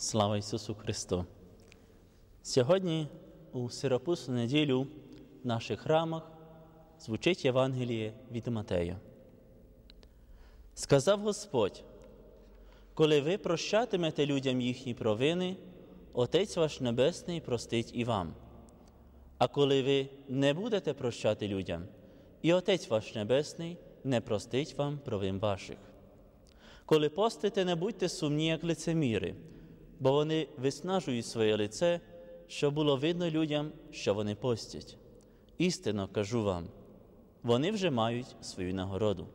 Слава Ісусу Христу! Сьогодні у Сиропусну неділю в наших храмах звучить Євангеліє від Матея. Сказав Господь, коли ви прощатимете людям їхні провини, Отець ваш Небесний простить і вам. А коли ви не будете прощати людям, і Отець ваш Небесний не простить вам провин ваших. Коли постите, не будьте сумні, як лицеміри, бо вони виснажують своє лице, щоб було видно людям, що вони постять. Істинно кажу вам, вони вже мають свою нагороду.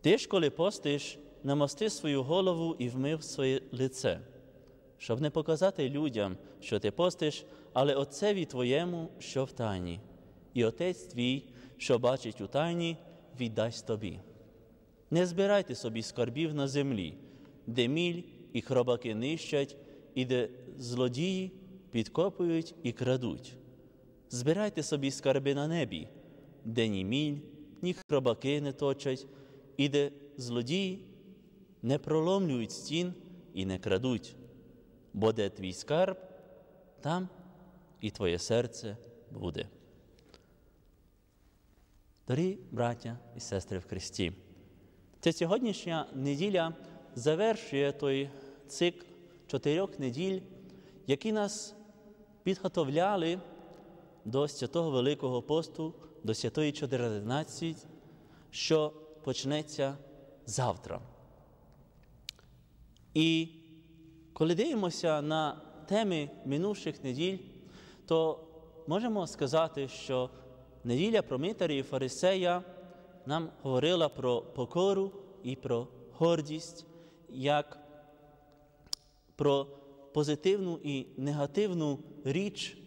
Ти ж, коли постиш, намости свою голову і вмив своє лице, щоб не показати людям, що ти постиш, але Отцеві твоєму, що в тайні, і Отець твій, що бачить у тайні, віддасть тобі. Не збирайте собі скарбів на землі, де міль і хробаки нищать, і де злодії підкопують і крадуть. Збирайте собі скарби на небі, де ні міль, ні хробаки не точать, і де злодії не проломлюють стін і не крадуть, бо де твій скарб, там і твоє серце буде. Дорогі браття і сестри в Христі, ця сьогоднішня неділя завершує той цикл чотирьох неділь, які нас підготовляли до святого Великого посту, до святої Чотирнадцять, що почнеться завтра. І коли дивимося на теми минувших неділь, то можемо сказати, що неділя про Митаря і Фарисея нам говорила про покору і про гордість, як про позитивну і негативну річ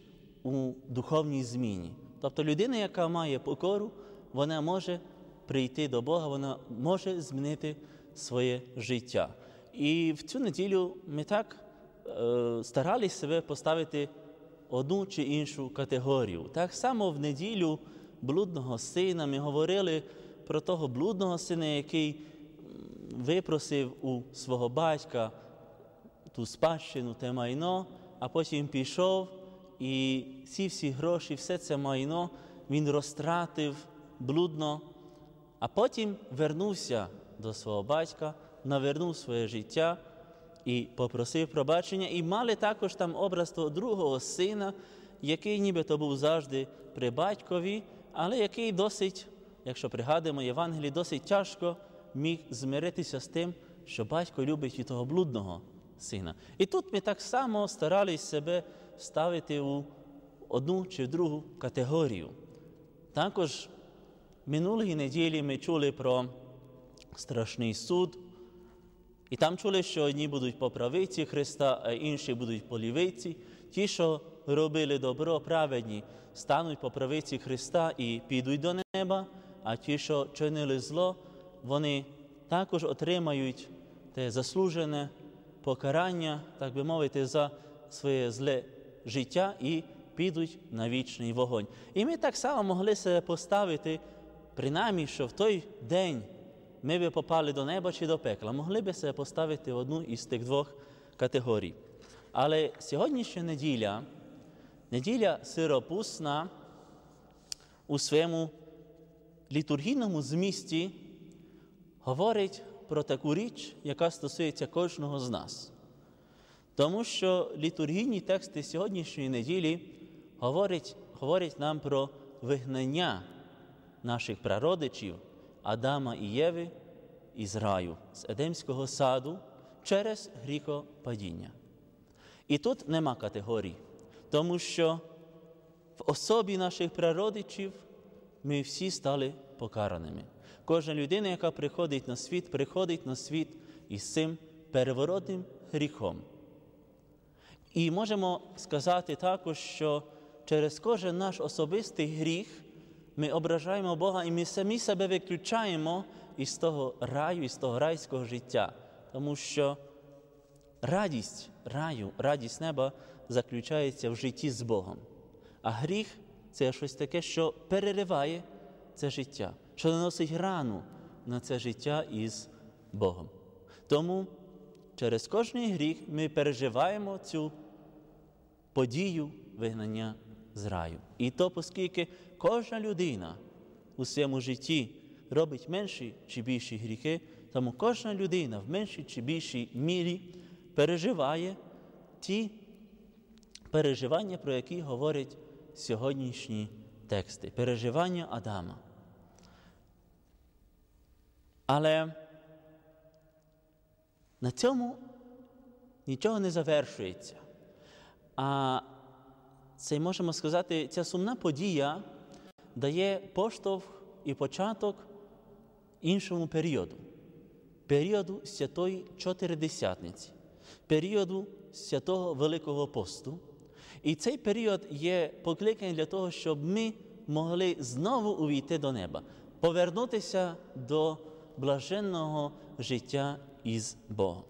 у духовній зміні. Тобто людина, яка має покору, вона може прийти до Бога, вона може змінити своє життя. І в цю неділю ми так е, старалися себе поставити одну чи іншу категорію. Так само в неділю блудного сина ми говорили про того блудного сина, який випросив у свого батька ту спадщину, те майно, а потім пішов і всі всі гроші, все це майно він розтратив блудно, а потім вернувся до свого батька, навернув своє життя і попросив пробачення. І мали також там образ того другого сина, який нібито був завжди при батькові, але який досить, якщо пригадуємо Євангелії, досить тяжко міг змиритися з тим, що батько любить і того блудного сина. І тут ми так само старалися себе ставити у одну чи другу категорію. Також минулої неділі ми чули про страшний суд, і там чули, що одні будуть по правиці Христа, а інші будуть по лівиці. Ті, що робили добро, праведні, стануть по правиці Христа і підуть до неба, а ті, що чинили зло, вони також отримають те заслужене покарання, так би мовити, за своє зле життя і підуть на вічний вогонь. І ми так само могли себе поставити, принаймні, що в той день ми би попали до неба чи до пекла, могли би себе поставити в одну із тих двох категорій. Але сьогоднішня неділя, неділя сиропусна у своєму літургійному змісті говорить про таку річ, яка стосується кожного з нас. Тому що літургійні тексти сьогоднішньої неділі говорять, говорять нам про вигнання наших прародичів Адама і Єви із раю, з Едемського саду через гріхопадіння. І тут нема категорій, тому що в особі наших прародичів ми всі стали покараними. Кожна людина, яка приходить на світ, приходить на світ із цим переворотним гріхом. І можемо сказати також, що через кожен наш особистий гріх ми ображаємо Бога і ми самі себе виключаємо із того раю, із того райського життя, тому що радість раю, радість неба заключається в житті з Богом. А гріх це щось таке, що перериває це життя, що наносить рану на це життя із Богом. Тому через кожний гріх ми переживаємо цю подію вигнання з раю. І то, оскільки кожна людина у своєму житті робить менші чи більші гріхи, тому кожна людина в меншій чи більшій мірі переживає ті переживання, про які говорять сьогоднішні тексти, переживання Адама. Але на цьому нічого не завершується. А це можемо сказати, ця сумна подія дає поштовх і початок іншому періоду, періоду святої Чотиридесятниці, періоду святого Великого посту. І цей період є покликаний для того, щоб ми могли знову увійти до неба, повернутися до блаженного життя із Богом.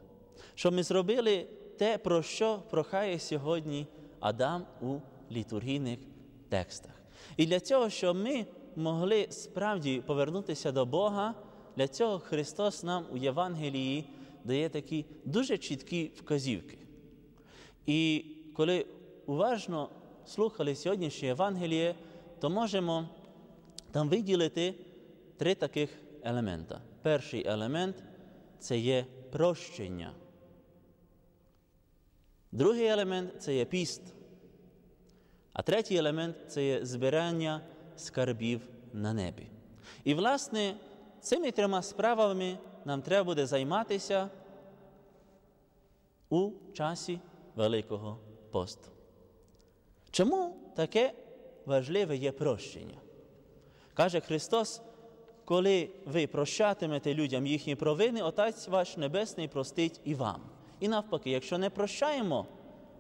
Щоб ми зробили те, про що прохає сьогодні Адам у літургійних текстах. І для цього, щоб ми могли справді повернутися до Бога, для цього Христос нам у Євангелії дає такі дуже чіткі вказівки. І коли уважно слухали сьогоднішнє Євангеліє, то можемо там виділити три таких елемента. Перший елемент це є прощення. Другий елемент це є піст. А третій елемент це є збирання скарбів на небі. І, власне, цими трьома справами нам треба буде займатися у часі Великого посту. Чому таке важливе є прощення? Каже Христос, коли ви прощатимете людям їхні провини, Отець ваш Небесний простить і вам. І навпаки, якщо не прощаємо,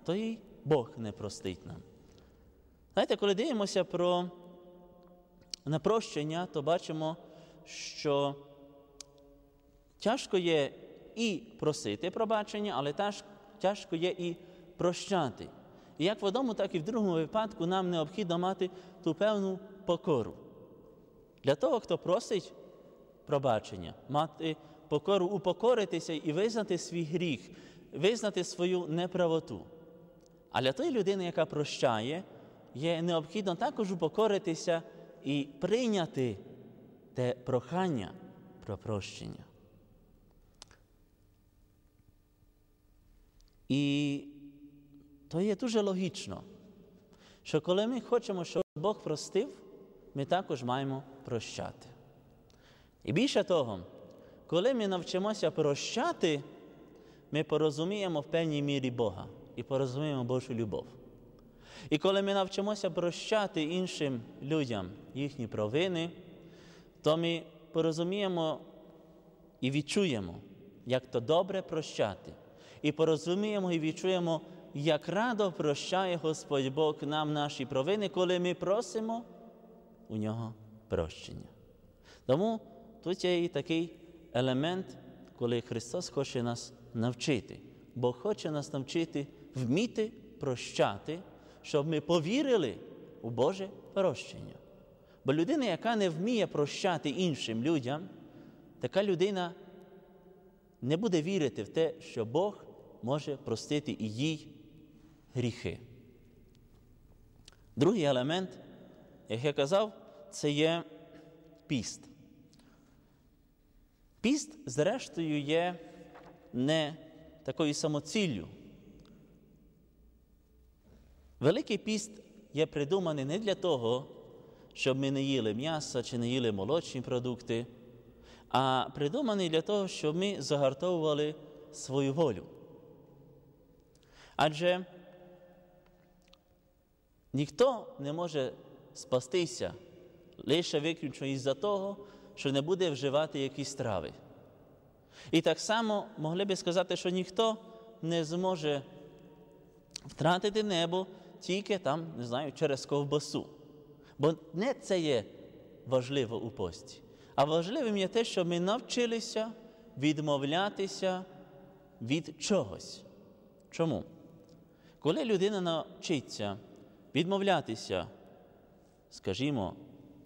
то і Бог не простить нам. Знаєте, коли дивимося про напрощення, то бачимо, що тяжко є і просити пробачення, але тяжко є і прощати. І як в одному, так і в другому випадку нам необхідно мати ту певну покору. Для того, хто просить пробачення, мати покору, упокоритися і визнати свій гріх, визнати свою неправоту. А для тої людини, яка прощає, є необхідно також упокоритися і прийняти те прохання про прощення. І то є дуже логічно, що коли ми хочемо, щоб Бог простив, ми також маємо прощати. І більше того, коли ми навчимося прощати, ми порозуміємо в певній мірі Бога і порозуміємо Божу любов. І коли ми навчимося прощати іншим людям їхні провини, то ми порозуміємо і відчуємо, як то добре прощати. І порозуміємо і відчуємо, як радо прощає Господь Бог нам наші провини, коли ми просимо у нього прощення. Тому тут є і такий елемент, коли Христос хоче нас навчити, Бог хоче нас навчити вміти прощати, щоб ми повірили у Боже прощення. Бо людина, яка не вміє прощати іншим людям, така людина не буде вірити в те, що Бог може простити і їй гріхи. Другий елемент, як я казав, це є піст. Піст, зрештою, є не такою самоціллю. Великий піст є придуманий не для того, щоб ми не їли м'яса чи не їли молочні продукти, а придуманий для того, щоб ми загартовували свою волю. Адже ніхто не може спастися лише виключно із-за того, що не буде вживати якісь трави. І так само могли би сказати, що ніхто не зможе втратити небо тільки там, не знаю, через ковбасу. Бо не це є важливо у пості. А важливим є те, що ми навчилися відмовлятися від чогось. Чому? Коли людина навчиться відмовлятися, скажімо,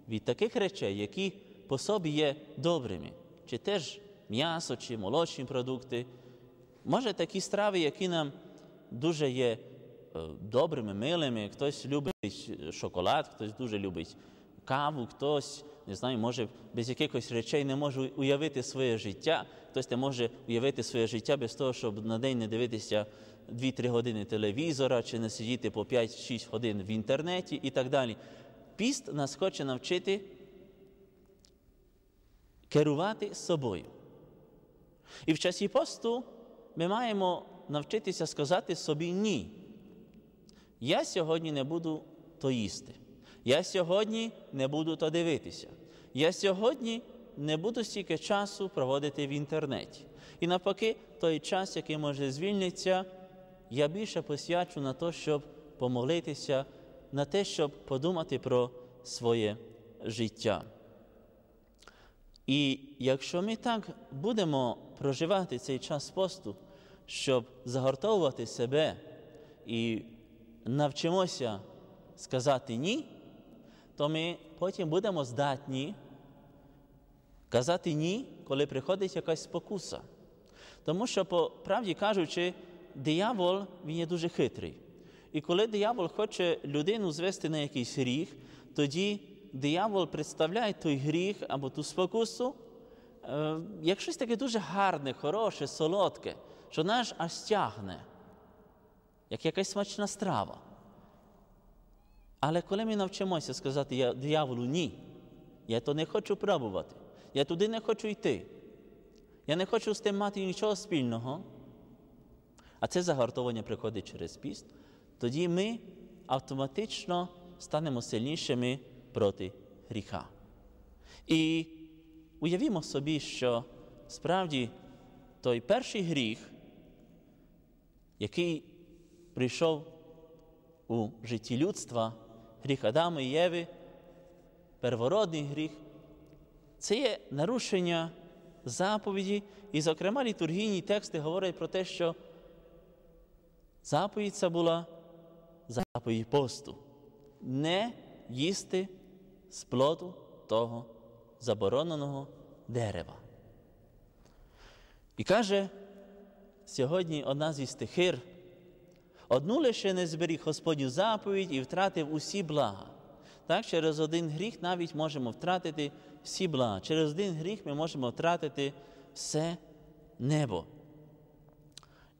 від таких речей, які по собі є добрими, чи теж м'ясо, чи молочні продукти, Може, такі страви, які нам дуже є е, добрими, милими, хтось любить шоколад, хтось дуже любить каву, хтось, не знаю, може без якихось речей не може уявити своє життя, хтось не може уявити своє життя без того, щоб на день не дивитися 2-3 години телевізора, чи не сидіти по 5-6 годин в інтернеті і так далі. Піст нас хоче навчити керувати собою. І в часі посту ми маємо навчитися сказати собі ні. Я сьогодні не буду то їсти. Я сьогодні не буду то дивитися. Я сьогодні не буду стільки часу проводити в інтернеті. І навпаки, той час, який може звільнитися, я більше посвячу на те, щоб помолитися, на те, щоб подумати про своє життя. І якщо ми так будемо проживати цей час посту, щоб загортовувати себе і навчимося сказати ні, то ми потім будемо здатні казати ні, коли приходить якась спокуса. Тому що, по правді кажучи, диявол він є дуже хитрий. І коли диявол хоче людину звести на якийсь гріх, тоді диявол представляє той гріх або ту спокусу, е, як щось таке дуже гарне, хороше, солодке, що наш аж стягне, як якась смачна страва. Але коли ми навчимося сказати дияволу ні, я то не хочу пробувати, я туди не хочу йти, я не хочу з тим мати нічого спільного, а це загартовання приходить через піст, тоді ми автоматично станемо сильнішими проти гріха. І уявімо собі, що справді той перший гріх, який прийшов у житті людства, гріх Адама і Єви, первородний гріх, це є нарушення заповіді, і, зокрема, літургійні тексти говорять про те, що заповідь це була заповідь посту. Не їсти з плоду того забороненого дерева. І каже сьогодні одна зі стихир, одну лише не зберіг Господню заповідь і втратив усі блага. Так, через один гріх навіть можемо втратити всі блага. Через один гріх ми можемо втратити все небо.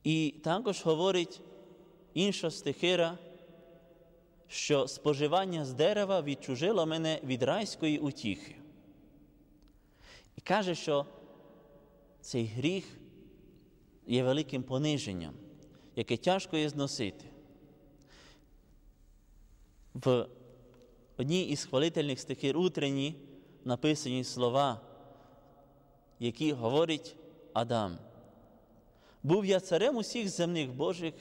І також говорить інша стихира, що споживання з дерева відчужило мене від райської утіхи. І каже, що цей гріх є великим пониженням, яке тяжко є зносити. В одній із хвалительних стихів утренні написані слова, які говорить Адам. Був я царем усіх земних Божих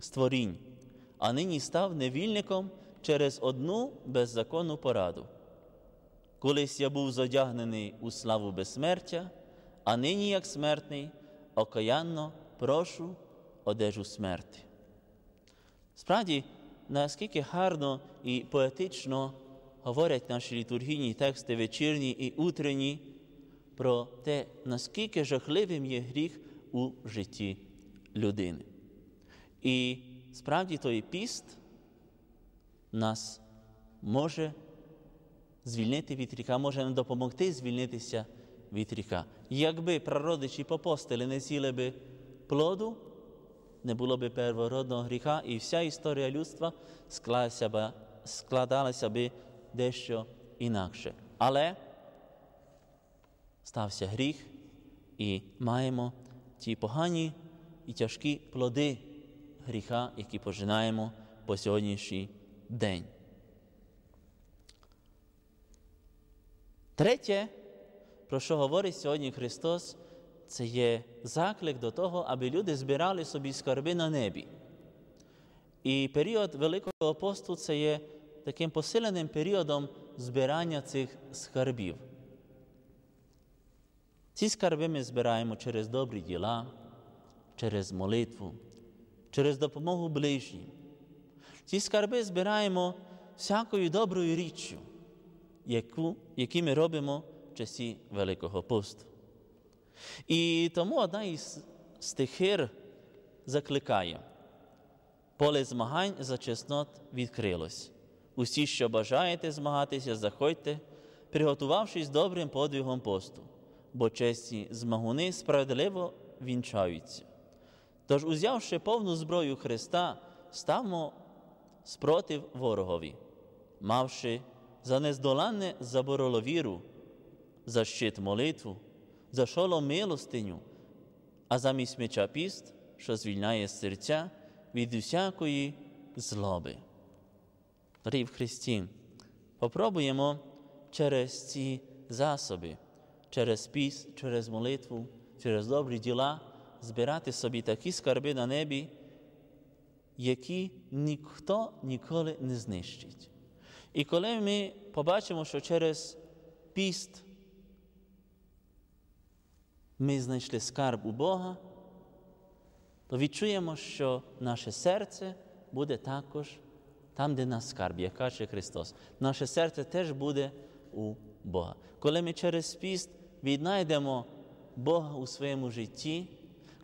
створінь а нині став невільником через одну беззаконну пораду. Колись я був задягнений у славу безсмертя, а нині, як смертний, окаянно прошу одежу смерти. Справді, наскільки гарно і поетично говорять наші літургійні тексти вечірні і утренні про те, наскільки жахливим є гріх у житті людини. І справді той піст нас може звільнити від ріка, може нам допомогти звільнитися від ріка. Якби прародичі попостили, не з'їли би плоду, не було б первородного гріха, і вся історія людства складалася б, складалася би дещо інакше. Але стався гріх, і маємо ті погані і тяжкі плоди гріха, які пожинаємо по сьогоднішній день. Третє, про що говорить сьогодні Христос, це є заклик до того, аби люди збирали собі скарби на небі. І період Великого посту це є таким посиленим періодом збирання цих скарбів. Ці скарби ми збираємо через добрі діла, через молитву, через допомогу ближнім. Ці скарби збираємо всякою доброю річчю, яку, які ми робимо в часі Великого посту. І тому одна із стихир закликає. Поле змагань за чеснот відкрилось. Усі, що бажаєте змагатися, заходьте, приготувавшись добрим подвигом посту, бо чесні змагуни справедливо вінчаються. Тож, узявши повну зброю Христа, ставмо спротив ворогові, мавши за нездоланне забороло віру, за щит молитву, за шолом милостиню, а замість меча піст, що звільняє серця від усякої злоби. Дорогі в Христі, попробуємо через ці засоби, через піс, через молитву, через добрі діла збирати собі такі скарби на небі, які ніхто ніколи не знищить. І коли ми побачимо, що через піст ми знайшли скарб у Бога, то відчуємо, що наше серце буде також там, де нас скарб, як каже Христос. Наше серце теж буде у Бога. Коли ми через піст віднайдемо Бога у своєму житті,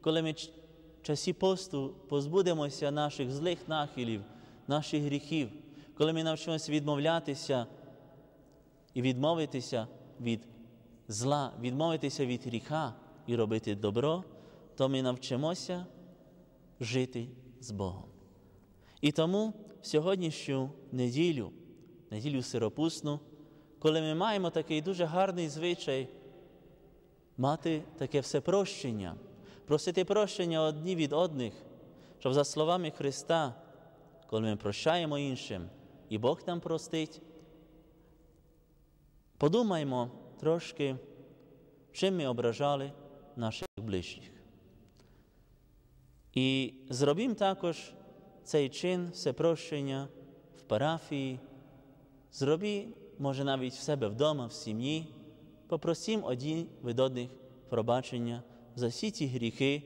коли ми в часі посту позбудемося наших злих нахилів, наших гріхів, коли ми навчимося відмовлятися і відмовитися від зла, відмовитися від гріха і робити добро, то ми навчимося жити з Богом. І тому в сьогоднішню неділю, неділю сиропусну, коли ми маємо такий дуже гарний звичай мати таке всепрощення, просити прощення одні від одних, щоб за словами Христа, коли ми прощаємо іншим, і Бог нам простить, подумаймо трошки, чим ми ображали наших ближніх. І зробімо також цей чин всепрощення в парафії, зробі, може, навіть в себе вдома, в сім'ї, попросім одні від одних пробачення за всі ті гріхи,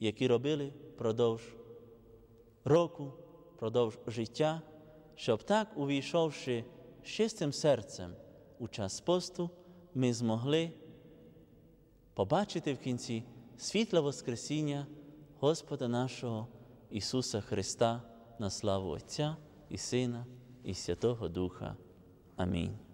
які робили впродовж року, впродовж життя, щоб так, увійшовши з чистим серцем у час посту, ми змогли побачити в кінці світле Воскресіння Господа нашого Ісуса Христа на славу Отця і Сина, і Святого Духа. Амінь.